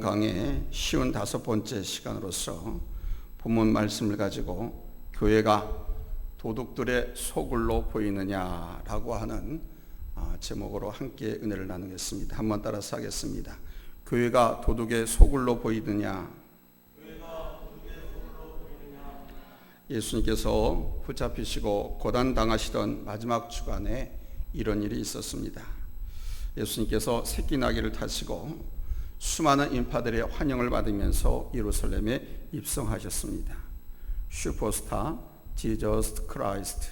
강의 쉬운 다섯 번째 시간으로서 본문 말씀을 가지고 교회가 도둑들의 소굴로 보이느냐라고 하는 아, 제목으로 함께 은혜를 나누겠습니다. 한번 따라서 하겠습니다. 교회가 도둑의 소굴로 보이느냐? 예수님께서 붙잡히시고 고단 당하시던 마지막 주간에 이런 일이 있었습니다. 예수님께서 새끼 나귀를 타시고 수많은 인파들의 환영을 받으면서 예루살렘에 입성하셨습니다. 슈퍼스타 지저스 크라이스트,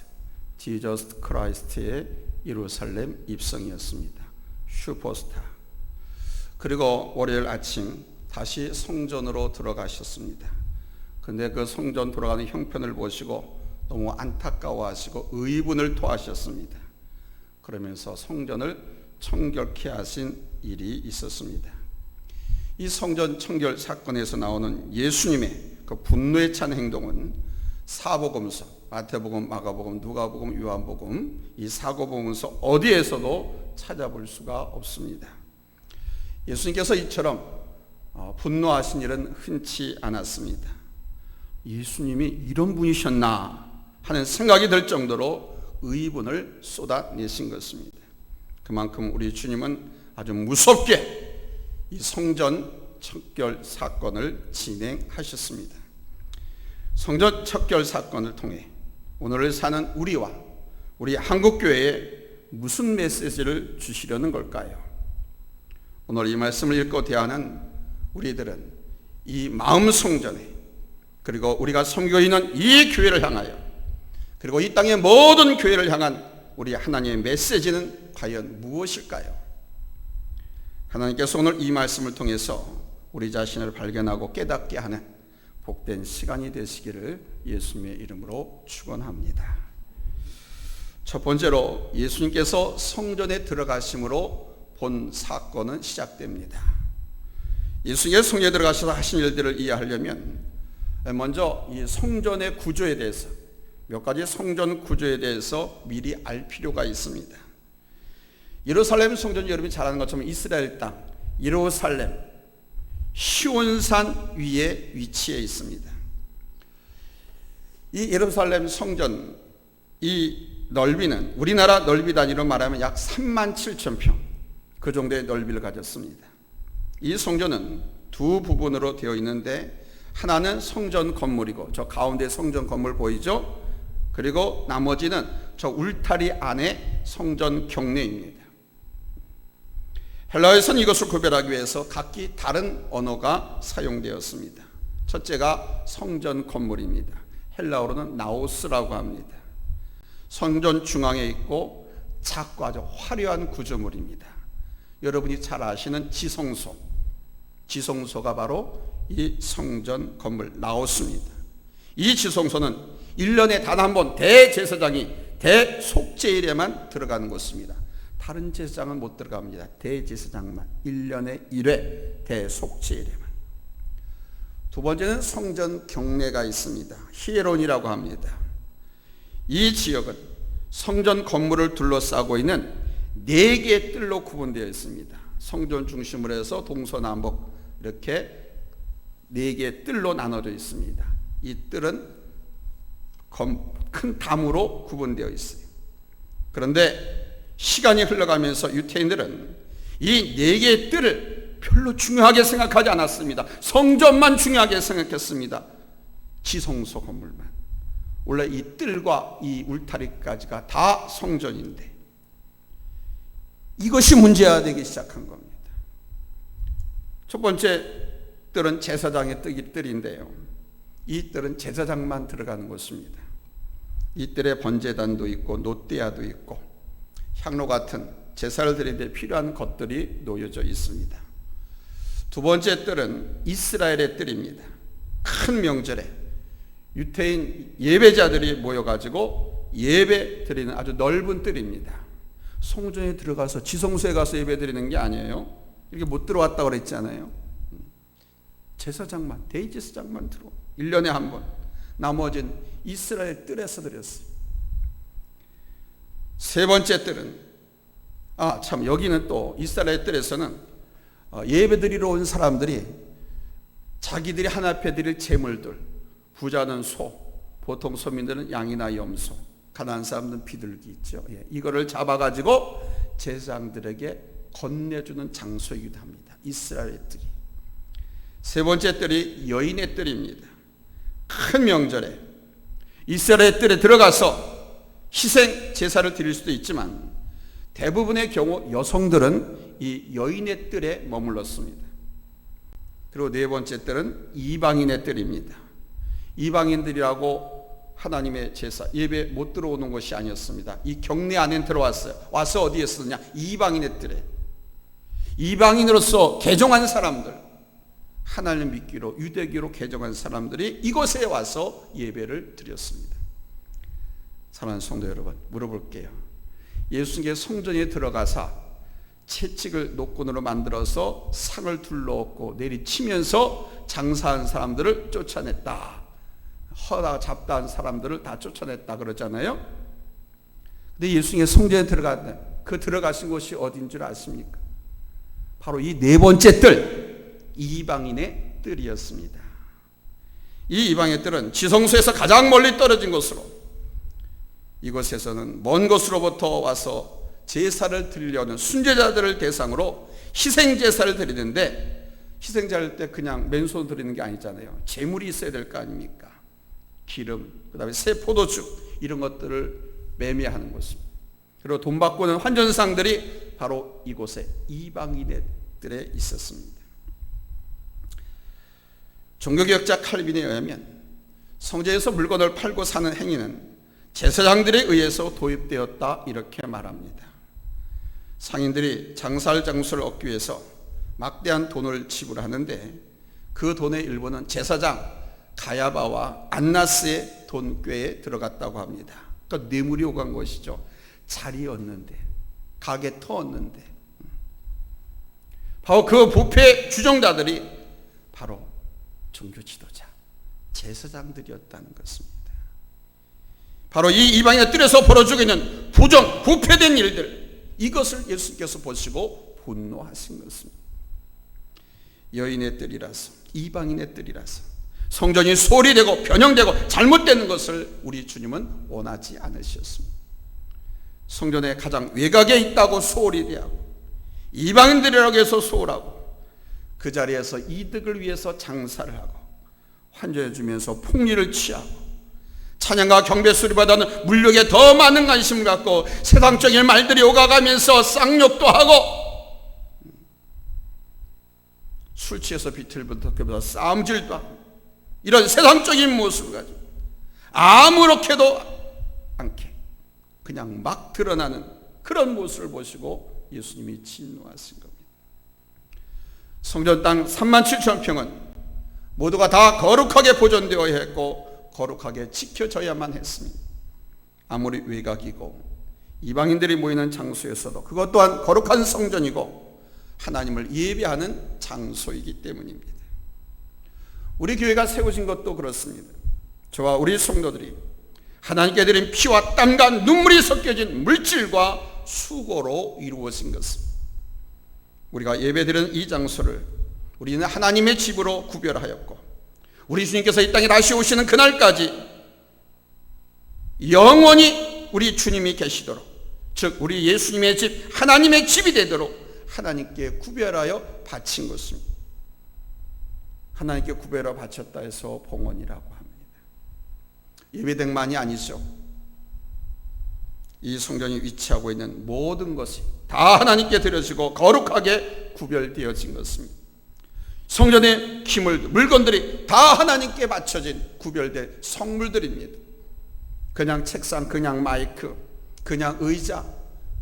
지저스 크라이스트의 예루살렘 입성이었습니다. 슈퍼스타. 그리고 월요일 아침 다시 성전으로 들어가셨습니다. 근데 그 성전 돌아가는 형편을 보시고 너무 안타까워하시고 의분을 토하셨습니다. 그러면서 성전을 청결케 하신 일이 있었습니다. 이 성전 청결 사건에서 나오는 예수님의 그 분노에 찬 행동은 사복음서, 마태복음, 마가복음, 누가복음, 요한복음 이 사고복음서 어디에서도 찾아볼 수가 없습니다. 예수님께서 이처럼 어, 분노하신 일은 흔치 않았습니다. 예수님이 이런 분이셨나 하는 생각이 들 정도로 의분을 쏟아내신 것입니다. 그만큼 우리 주님은 아주 무섭게 이 성전 척결 사건을 진행하셨습니다. 성전 척결 사건을 통해 오늘을 사는 우리와 우리 한국교회에 무슨 메시지를 주시려는 걸까요? 오늘 이 말씀을 읽고 대하는 우리들은 이 마음 성전에 그리고 우리가 섬겨 있는 이 교회를 향하여 그리고 이 땅의 모든 교회를 향한 우리 하나님의 메시지는 과연 무엇일까요? 하나님께서 오늘 이 말씀을 통해서 우리 자신을 발견하고 깨닫게 하는 복된 시간이 되시기를 예수님의 이름으로 축원합니다. 첫 번째로 예수님께서 성전에 들어가심으로 본 사건은 시작됩니다. 예수님께서 성전에 들어가셔서 하신 일들을 이해하려면 먼저 이 성전의 구조에 대해서 몇 가지 성전 구조에 대해서 미리 알 필요가 있습니다. 예루살렘 성전이 여러분이 잘 아는 것처럼 이스라엘 땅 예루살렘 시온산 위에 위치해 있습니다. 이 예루살렘 성전 이 넓이는 우리나라 넓이 단위로 말하면 약 3만 7천 평. 그 정도의 넓이를 가졌습니다. 이 성전은 두 부분으로 되어 있는데 하나는 성전 건물이고 저 가운데 성전 건물 보이죠? 그리고 나머지는 저 울타리 안에 성전 경내입니다. 헬라에서는 이것을 구별하기 위해서 각기 다른 언어가 사용되었습니다. 첫째가 성전 건물입니다. 헬라어로는 나오스라고 합니다. 성전 중앙에 있고 아주 화려한 구조물입니다. 여러분이 잘 아시는 지성소. 지성소가 바로 이 성전 건물 나오스입니다. 이 지성소는 1년에 단 한 번 대제사장이 대속제일에만 들어가는 곳입니다. 다른 제사장은 못 들어갑니다. 대제사장만 1년에 1회 대속제일에만. 두 번째는 성전 경내가 있습니다. 히에론이라고 합니다. 이 지역은 성전 건물을 둘러싸고 있는 네 개의 뜰로 구분되어 있습니다. 성전 중심으로 해서 동서남북 이렇게 네 개의 뜰로 나눠져 있습니다. 이 뜰은 큰 담으로 구분되어 있어요. 그런데 시간이 흘러가면서 유태인들은 이 네 개의 뜰을 별로 중요하게 생각하지 않았습니다. 성전만 중요하게 생각했습니다. 지성소 건물만. 원래 이 뜰과 이 울타리까지가 다 성전인데 이것이 문제가 되기 시작한 겁니다. 첫 번째 뜰은 제사장의 뜰인데요. 이 뜰은 제사장만 들어가는 곳입니다. 이 뜰에 번제단도 있고 노대야도 있고 향로 같은 제사를 드리는 데 필요한 것들이 놓여져 있습니다. 두 번째 뜰은 이스라엘의 뜰입니다. 큰 명절에 유태인 예배자들이 모여가지고 예배 드리는 아주 넓은 뜰입니다. 성전에 들어가서 지성소에 가서 예배 드리는 게 아니에요. 이렇게 못 들어왔다고 그랬잖아요. 제사장만, 대제사장만 들어. 1년에 한 번. 나머지는 이스라엘 뜰에서 드렸어요. 세 번째 뜰은 아 참 여기는 또 이스라엘 뜰에서는 어, 예배드리러 온 사람들이 자기들이 하나 앞에 드릴 재물들 부자는 소 보통 서민들은 양이나 염소 가난한 사람들은 비둘기 있죠. 예, 이거를 잡아가지고 제사장들에게 건네주는 장소이기도 합니다. 이스라엘의 뜰이. 세 번째 뜰이 여인의 뜰입니다. 큰 명절에 이스라엘의 뜰에 들어가서 희생 제사를 드릴 수도 있지만 대부분의 경우 여성들은 이 여인의 뜰에 머물렀습니다. 그리고 네 번째 뜰은 이방인의 뜰입니다. 이방인들이라고 하나님의 제사 예배 못 들어오는 것이 아니었습니다. 이 경내 안에 들어왔어요. 와서 어디에 쓰느냐? 이방인의 뜰에. 이방인으로서 개종한 사람들, 하나님 믿기로 유대교로 개종한 사람들이 이곳에 와서 예배를 드렸습니다. 사랑하는 성도 여러분, 물어볼게요. 예수님께 성전에 들어가사 채찍을 노끈으로 만들어서 상을 둘러엎고 내리치면서 장사한 사람들을 쫓아냈다. 허다 잡다 한 사람들을 다 쫓아냈다 그러잖아요. 근데 예수님의 성전에 들어갔다. 그 들어가신 곳이 어딘 줄 아십니까? 바로 이 네 번째 뜰, 이방인의 뜰이었습니다. 이 이방의 뜰은 지성소에서 가장 멀리 떨어진 곳으로 이곳에서는 먼 곳으로부터 와서 제사를 드리려는 순죄자들을 대상으로 희생 제사를 드리는데 희생 제사를 때 그냥 맨손 드리는 게 아니잖아요. 재물이 있어야 될 거 아닙니까? 기름, 그다음에 새 포도주 이런 것들을 매매하는 곳입니다. 그리고 돈 받고는 환전상들이 바로 이곳에 이방인들에 있었습니다. 종교개혁자 칼빈에 의하면 성전에서 물건을 팔고 사는 행위는 제사장들에 의해서 도입되었다 이렇게 말합니다. 상인들이 장사할 장수를 얻기 위해서 막대한 돈을 지불하는데 그 돈의 일부는 제사장 가야바와 안나스의 돈꾀에 들어갔다고 합니다. 그러니까 뇌물이 오간 것이죠. 자리 얻는데 가게 터었는데 바로 그 부패 주정자들이 바로 종교 지도자 제사장들이었다는 것입니다. 바로 이 이방의 뜰에서 벌어지고 있는 부정 부패된 일들 이것을 예수님께서 보시고 분노하신 것입니다. 여인의 뜰이라서 이방인의 뜰이라서 성전이 소리되고 변형되고 잘못되는 것을 우리 주님은 원하지 않으셨습니다. 성전에 가장 외곽에 있다고 소홀히 하고 이방인들이라고 해서 소홀하고 그 자리에서 이득을 위해서 장사를 하고 환전해 주면서 폭리를 취하고 찬양과 경배 수리받아는 물욕에 더 많은 관심을 갖고 세상적인 말들이 오가가면서 쌍욕도 하고 술 취해서 비틀부터 싸움질도 하고 이런 세상적인 모습을 가지고 아무렇게도 않게 그냥 막 드러나는 그런 모습을 보시고 예수님이 진노하신 겁니다. 성전 땅 3만 7천 평은 모두가 다 거룩하게 보존되어야 했고 거룩하게 지켜져야만 했습니다. 아무리 외곽이고 이방인들이 모이는 장소에서도 그것 또한 거룩한 성전이고 하나님을 예배하는 장소이기 때문입니다. 우리 교회가 세워진 것도 그렇습니다. 저와 우리 성도들이 하나님께 드린 피와 땀과 눈물이 섞여진 물질과 수고로 이루어진 것입니다. 우리가 예배드리는 이 장소를 우리는 하나님의 집으로 구별하였고 우리 주님께서 이 땅에 다시 오시는 그날까지 영원히 우리 주님이 계시도록 즉 우리 예수님의 집 하나님의 집이 되도록 하나님께 구별하여 바친 것입니다. 하나님께 구별하여 바쳤다 해서 봉헌이라고 합니다. 예배등만이 아니죠. 이 성전이 위치하고 있는 모든 것이 다 하나님께 드려지고 거룩하게 구별되어진 것입니다. 성전의 기물, 물건들이 다 하나님께 바쳐진 구별된 성물들입니다. 그냥 책상, 그냥 마이크, 그냥 의자,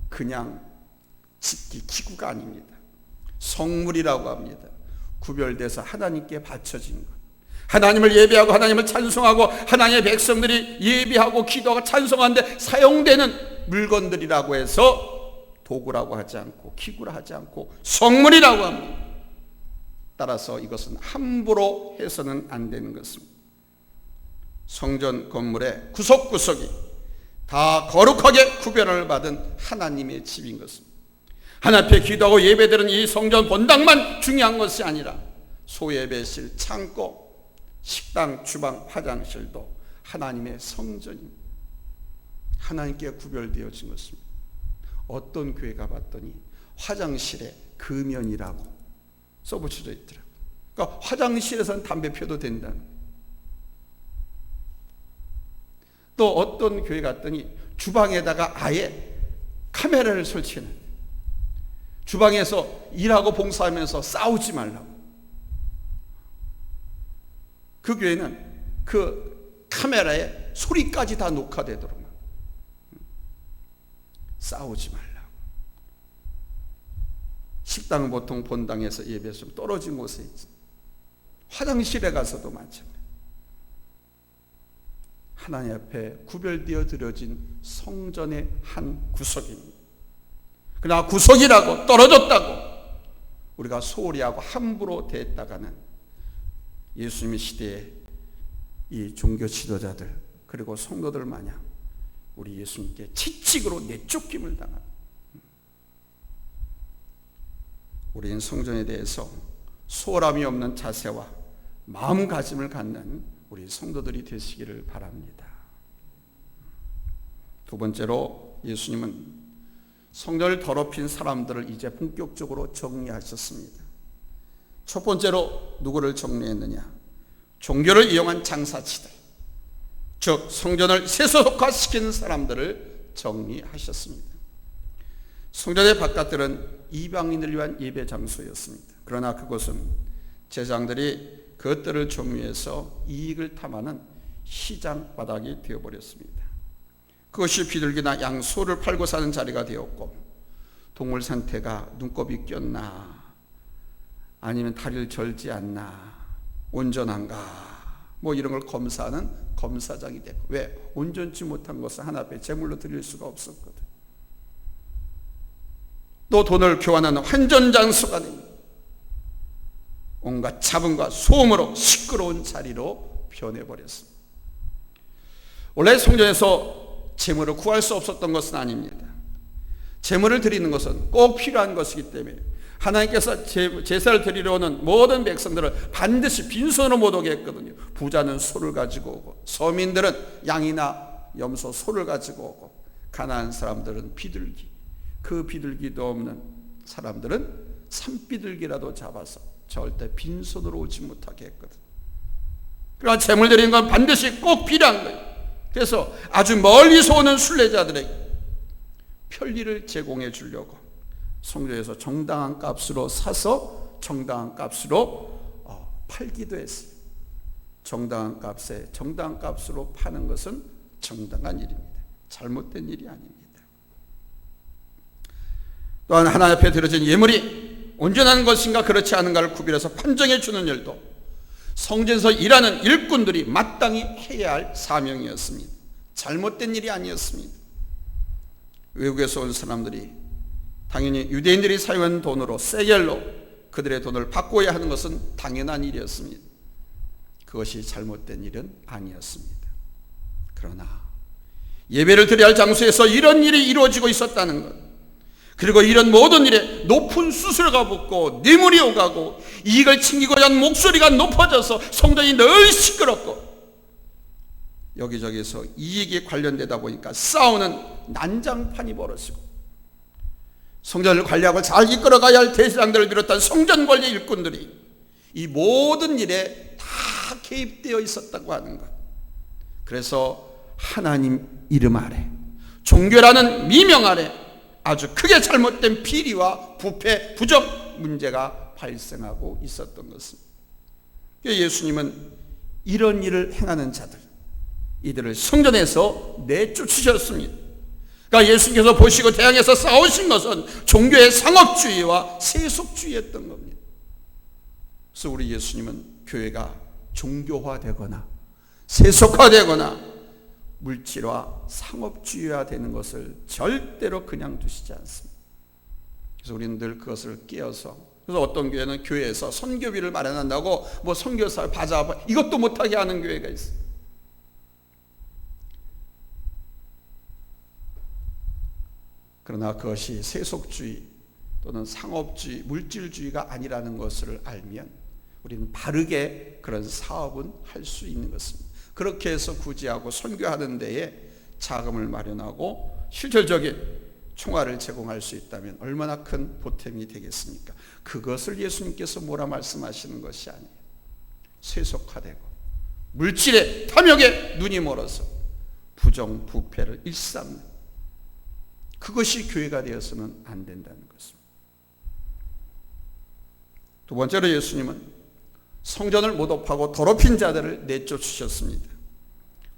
그냥 집기 기구가 아닙니다. 성물이라고 합니다. 구별돼서 하나님께 바쳐진 것. 하나님을 예배하고 하나님을 찬송하고 하나님의 백성들이 예배하고 기도하고 찬송하는데 사용되는 물건들이라고 해서 도구라고 하지 않고 기구라 하지 않고 성물이라고 합니다. 따라서 이것은 함부로 해서는 안 되는 것입니다. 성전 건물의 구석구석이 다 거룩하게 구별을 받은 하나님의 집인 것입니다. 하나님 앞에 기도하고 예배드리는 이 성전 본당만 중요한 것이 아니라 소예배실, 창고, 식당, 주방, 화장실도 하나님의 성전입니다. 하나님께 구별되어진 것입니다. 어떤 교회 가 봤더니 화장실에 금연이라고 써붙여져 있더라고요. 그러니까 화장실에서는 담배 된다는 거예요. 또 어떤 교회 갔더니 주방에다가 아예 카메라를 설치해놔요. 주방에서 일하고 봉사하면서 싸우지 말라고. 그 교회는 그 카메라에 소리까지 다 녹화되도록 싸우지 말라고. 식당은 보통 본당에서 예배에서 좀 떨어진 곳에 있지. 화장실에 가서도 마찬가지. 하나님 앞에 구별되어 드려진 성전의 한 구석입니다. 그러나 구석이라고 떨어졌다고 우리가 소홀히 하고 함부로 대했다가는 예수님의 시대에 이 종교 지도자들 그리고 성도들 마냥 우리 예수님께 채찍으로 내쫓김을 당한 우리는 성전에 대해서 소홀함이 없는 자세와 마음가짐을 갖는 우리 성도들이 되시기를 바랍니다. 두 번째로 예수님은 성전을 더럽힌 사람들을 이제 본격적으로 정리하셨습니다. 첫 번째로 누구를 정리했느냐? 종교를 이용한 장사치들, 즉 성전을 세속화시키는 사람들을 정리하셨습니다. 성전의 바깥들은 이방인을 위한 예배 장소였습니다. 그러나 그곳은 제장들이 그것들을 정리해서 이익을 탐하는 시장 바닥이 되어버렸습니다. 그것이 비둘기나 양, 소를 팔고 사는 자리가 되었고 동물 상태가 눈곱이 꼈나 아니면 다리를 절지 않나 온전한가 뭐 이런 걸 검사하는 검사장이 됐고 왜? 온전치 못한 것을 하나 앞에 제물로 드릴 수가 없었거든 또 돈을 교환하는 환전 장소가 됩니다 온갖 잡음과 소음으로 시끄러운 자리로 변해버렸습니다. 원래 성전에서 재물을 구할 수 없었던 것은 아닙니다. 재물을 드리는 것은 꼭 필요한 것이기 때문에 하나님께서 제사를 드리러 오는 모든 백성들을 반드시 빈손으로 못 오게 했거든요. 부자는 소를 가지고 오고 서민들은 양이나 염소 소를 가지고 오고 가난한 사람들은 비둘기 그 비둘기도 없는 사람들은 산비둘기라도 잡아서 절대 빈손으로 오지 못하게 했거든. 그러나 재물 드리는 건 반드시 꼭 필요한 거예요. 그래서 아주 멀리서 오는 순례자들에게 편리를 제공해 주려고 성전에서 정당한 값으로 사서 정당한 값으로 어, 팔기도 했어요. 정당한 값에 정당한 값으로 파는 것은 정당한 일입니다. 잘못된 일이 아닙니다. 또한 하나님 앞에 드려진 예물이 온전한 것인가 그렇지 않은가를 구별해서 판정해 주는 일도 성전에서 일하는 일꾼들이 마땅히 해야 할 사명이었습니다. 잘못된 일이 아니었습니다. 외국에서 온 사람들이 당연히 유대인들이 사용한 돈으로 세겔로 그들의 돈을 바꿔야 하는 것은 당연한 일이었습니다. 그것이 잘못된 일은 아니었습니다. 그러나 예배를 드려야 할 장소에서 이런 일이 이루어지고 있었다는 것 그리고 이런 모든 일에 높은 수수료가 붙고 뇌물이 오가고 이익을 챙기고자 하는 목소리가 높아져서 성전이 늘 시끄럽고 여기저기서 이익에 관련되다 보니까 싸우는 난장판이 벌어지고 성전을 관리하고 잘 이끌어가야 할 대장들을 비롯한 성전 관리 일꾼들이 이 모든 일에 다 개입되어 있었다고 하는 것. 그래서 하나님 이름 아래 종교라는 미명 아래 아주 크게 잘못된 비리와 부패, 부정 문제가 발생하고 있었던 것입니다. 예수님은 이런 일을 행하는 자들, 이들을 성전에서 내쫓으셨습니다. 그러니까 예수님께서 보시고 대항해서 싸우신 것은 종교의 상업주의와 세속주의였던 겁니다. 그래서 우리 예수님은 교회가 종교화되거나 세속화되거나 물질화 상업주의화 되는 것을 절대로 그냥 두시지 않습니다. 그래서 우리는 늘 그것을 깨어서 그래서 어떤 교회는 교회에서 선교비를 마련한다고 뭐 선교사 바자 이것도 못하게 하는 교회가 있어요. 그러나 그것이 세속주의, 또는 상업주의, 물질주의가 아니라는 것을 알면 우리는 바르게 그런 사업은 할 수 있는 것입니다. 그렇게 해서 구제하고 선교하는 데에 자금을 마련하고 실질적인 총알을 제공할 수 있다면 얼마나 큰 보탬이 되겠습니까? 그것을 예수님께서 뭐라 말씀하시는 것이 아니에요. 세속화되고 물질의 탐욕에 눈이 멀어서 부정 부패를 일삼는 그것이 교회가 되어서는 안 된다는 것입니다. 두 번째로 예수님은 성전을 모독하고 더럽힌 자들을 내쫓으셨습니다.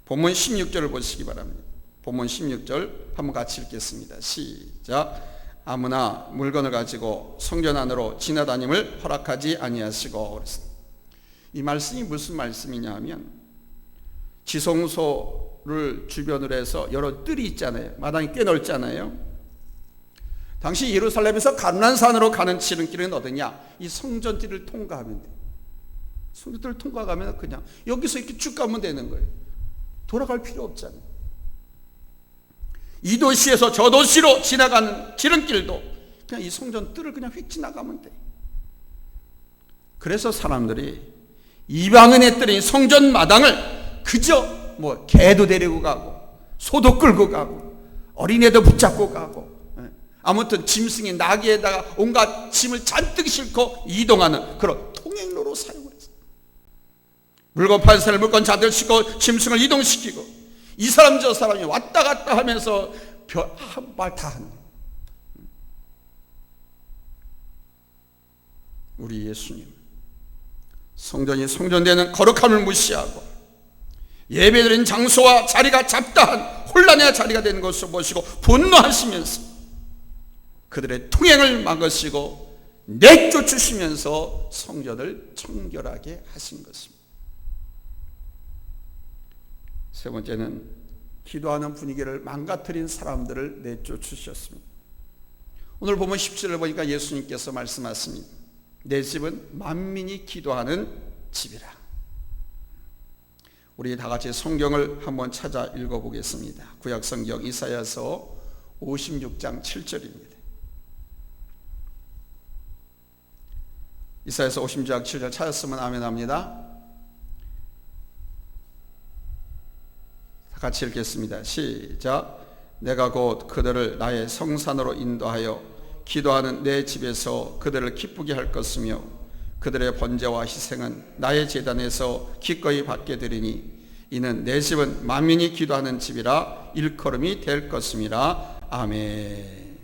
본문 16절을 보시기 바랍니다. 본문 16절 한번 같이 읽겠습니다. 시작. 아무나 물건을 가지고 성전 안으로 지나다님을 허락하지 아니하시고 그랬습니다. 이 말씀이 무슨 말씀이냐면 지성소를 주변으로 해서 여러 뜰이 있잖아요. 마당이 꽤 넓잖아요. 당시 예루살렘에서 가난산으로 가는 지름길은 어디냐? 이 성전길을 통과하면 돼. 성전길을 통과하면 그냥 여기서 이렇게 쭉 가면 되는 거예요. 돌아갈 필요 없잖아요. 이 도시에서 저 도시로 지나가는 지름길도 그냥 이 성전 뜰을 그냥 휙 지나가면 돼. 그래서 사람들이 이방인의 뜰인 성전 마당을 그저 뭐 개도 데리고 가고 소도 끌고 가고 어린애도 붙잡고 가고 예. 아무튼 짐승이 나귀에다가 온갖 짐을 잔뜩 싣고 이동하는 그런 통행로로 했어요. 물건 파는 사람 물건 자들 싣고 짐승을 이동시키고 이 사람 저 사람이 왔다 갔다 하면서 한 발 다 하는 우리 예수님 성전이 성전되는 거룩함을 무시하고 예배드린 장소와 자리가 잡다한 혼란의 자리가 되는 것을 보시고 분노하시면서 그들의 통행을 막으시고 내쫓으시면서 성전을 청결하게 하신 것입니다. 세 번째는 기도하는 분위기를 망가뜨린 사람들을 내쫓으셨습니다. 오늘 보면 10절을 보니까 예수님께서 말씀하십니다. 내 집은 만민이 기도하는 집이라. 우리 다 같이 성경을 한번 찾아 읽어보겠습니다. 구약 성경 이사야서 56장 7절입니다. 이사야서 56장 7절 찾았으면 아멘합니다. 같이 읽겠습니다. 시작. 내가 곧 그들을 나의 성산으로 인도하여 기도하는 내 집에서 그들을 기쁘게 할 것이며 그들의 번제와 희생은 나의 재단에서 기꺼이 받게 되리니 이는 내 집은 만민이 기도하는 집이라 일컬음이 될 것임이라 아멘.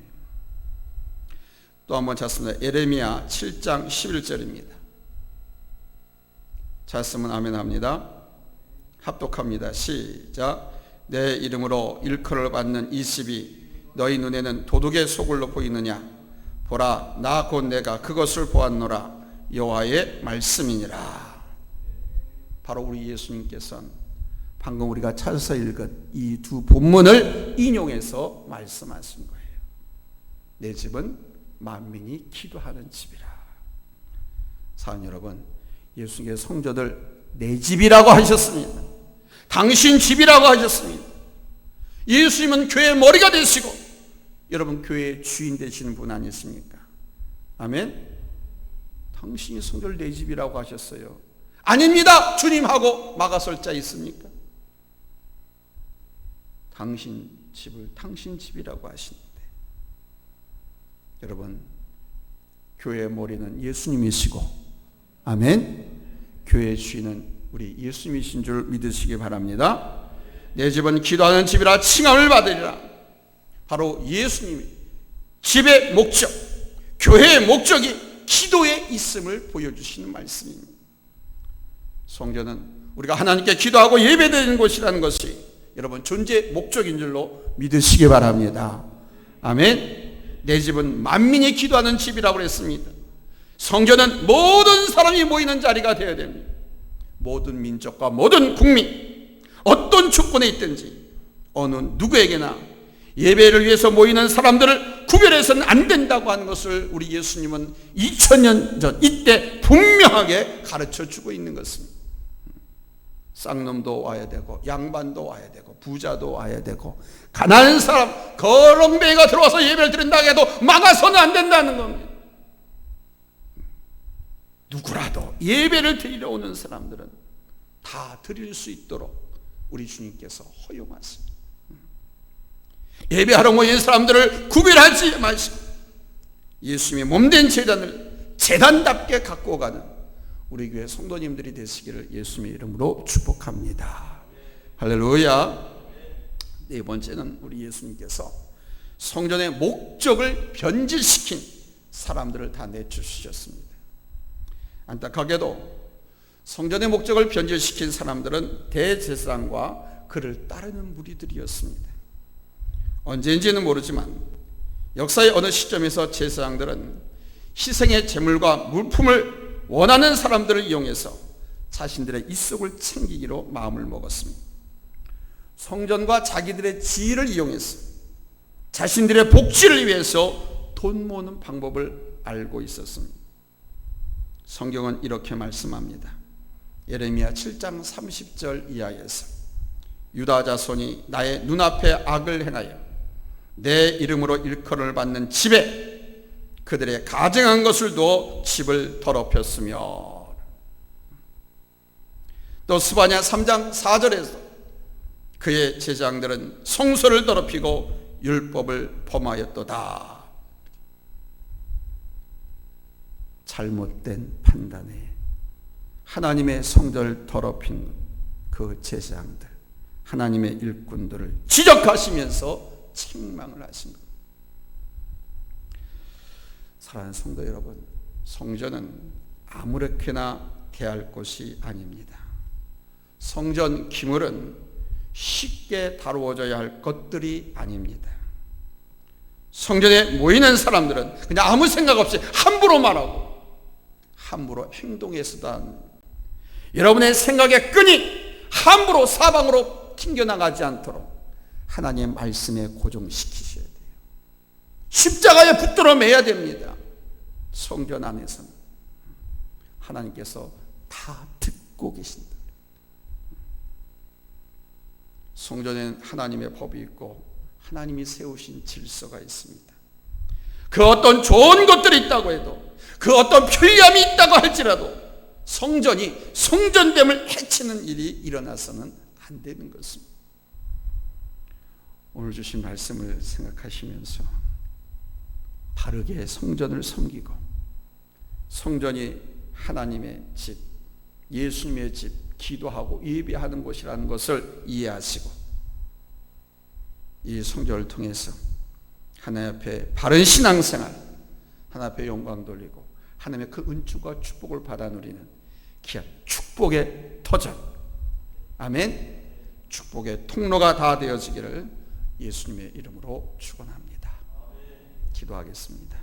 또 한번 찾습니다. 에레미야 7장 11절입니다. 찾으면 아멘 합니다. 합독합니다. 시작. 내 이름으로 일컬을 받는 이 집이 너희 눈에는 도둑의 소굴로 보이느냐? 보라, 나 곧 내가 그것을 보았노라. 여호와의 말씀이니라. 바로 우리 예수님께서는 방금 우리가 찾아서 읽은 이 두 본문을 인용해서 말씀하신 거예요. 내 집은 만민이 기도하는 집이라. 사원 여러분, 예수님의 성전을 내 집이라고 하셨습니다. 당신 집이라고 하셨습니다. 예수님은 교회의 머리가 되시고 여러분 교회의 주인 되시는 분 아니십니까? 아멘. 당신이 성결 내 집이라고 하셨어요. 아닙니다. 주님하고 막아설 자 있습니까? 당신 집을 당신 집이라고 하시는데 여러분 교회의 머리는 예수님이시고 아멘. 교회의 주인은 우리 예수님이신 줄 믿으시기 바랍니다. 내 집은 기도하는 집이라 칭함을 받으리라. 바로 예수님이 집의 목적, 교회의 목적이 기도에 있음을 보여주시는 말씀입니다. 성전은 우리가 하나님께 기도하고 예배드리는 곳이라는 것이 여러분 존재 목적인 줄로 믿으시기 바랍니다. 아멘. 내 집은 만민이 기도하는 집이라고 했습니다. 성전은 모든 사람이 모이는 자리가 되어야 됩니다. 모든 민족과 모든 국민, 어떤 조건에 있든지 어느 누구에게나 예배를 위해서 모이는 사람들을 구별해서는 안 된다고 하는 것을 우리 예수님은 2000년 전 이때 분명하게 가르쳐 주고 있는 것입니다. 쌍놈도 와야 되고 양반도 와야 되고 부자도 와야 되고 가난한 사람 거렁뱅이가 들어와서 예배를 드린다 해도 막아서는 안 된다는 겁니다. 누구라도 예배를 드리러 오는 사람들은 다 드릴 수 있도록 우리 주님께서 허용하십니다. 예배하러 모인 사람들을 구별하지 마시고 예수님의 몸된 재단을 재단답게 갖고 가는 우리 교회 성도님들이 되시기를 예수님의 이름으로 축복합니다. 할렐루야. 네 번째는 우리 예수님께서 성전의 목적을 변질시킨 사람들을 다 내주셨습니다. 안타깝게도 성전의 목적을 변질시킨 사람들은 대제사장과 그를 따르는 무리들이었습니다. 언제인지는 모르지만 역사의 어느 시점에서 제사장들은 희생의 제물과 물품을 원하는 사람들을 이용해서 자신들의 입속을 챙기기로 마음을 먹었습니다. 성전과 자기들의 지위를 이용해서 자신들의 복지를 위해서 돈 모으는 방법을 알고 있었습니다. 성경은 이렇게 말씀합니다. 예레미야 7장 30절 이하에서 유다 자손이 나의 눈앞에 악을 행하여 내 이름으로 일컬을 받는 집에 그들의 가증한 것을 두어 집을 더럽혔으며 또 스바냐 3장 4절에서 그의 제장들은 성소를 더럽히고 율법을 범하였도다. 잘못된 판단에 하나님의 성전을 더럽힌 그 제사장들, 하나님의 일꾼들을 지적하시면서 책망을 하신 것. 사랑하는 성도 여러분, 성전은 아무렇게나 대할 곳이 아닙니다. 성전 기물은 쉽게 다루어져야 할 것들이 아닙니다. 성전에 모이는 사람들은 그냥 아무 생각 없이 함부로 말하고 함부로 행동해서도 여러분의 생각의 끈이 함부로 사방으로 튕겨나가지 않도록 하나님의 말씀에 고정시키셔야 돼요. 십자가에 붙들어 매야 됩니다. 성전 안에서는 하나님께서 다 듣고 계신다. 성전에는 하나님의 법이 있고 하나님이 세우신 질서가 있습니다. 그 어떤 좋은 것들이 있다고 해도 그 어떤 편리함이 있다고 할지라도 성전이 성전됨을 해치는 일이 일어나서는 안 되는 것입니다. 오늘 주신 말씀을 생각하시면서 바르게 성전을 섬기고 성전이 하나님의 집, 예수님의 집, 기도하고 예배하는 곳이라는 것을 이해하시고 이 성전을 통해서 하나님 앞에 바른 신앙생활, 하나님 앞에 영광 돌리고 하나님의 그 은총과 축복을 받아 누리는 귀한 축복의 터전, 아멘. 축복의 통로가 다 되어지기를 예수님의 이름으로 축원합니다. 기도하겠습니다.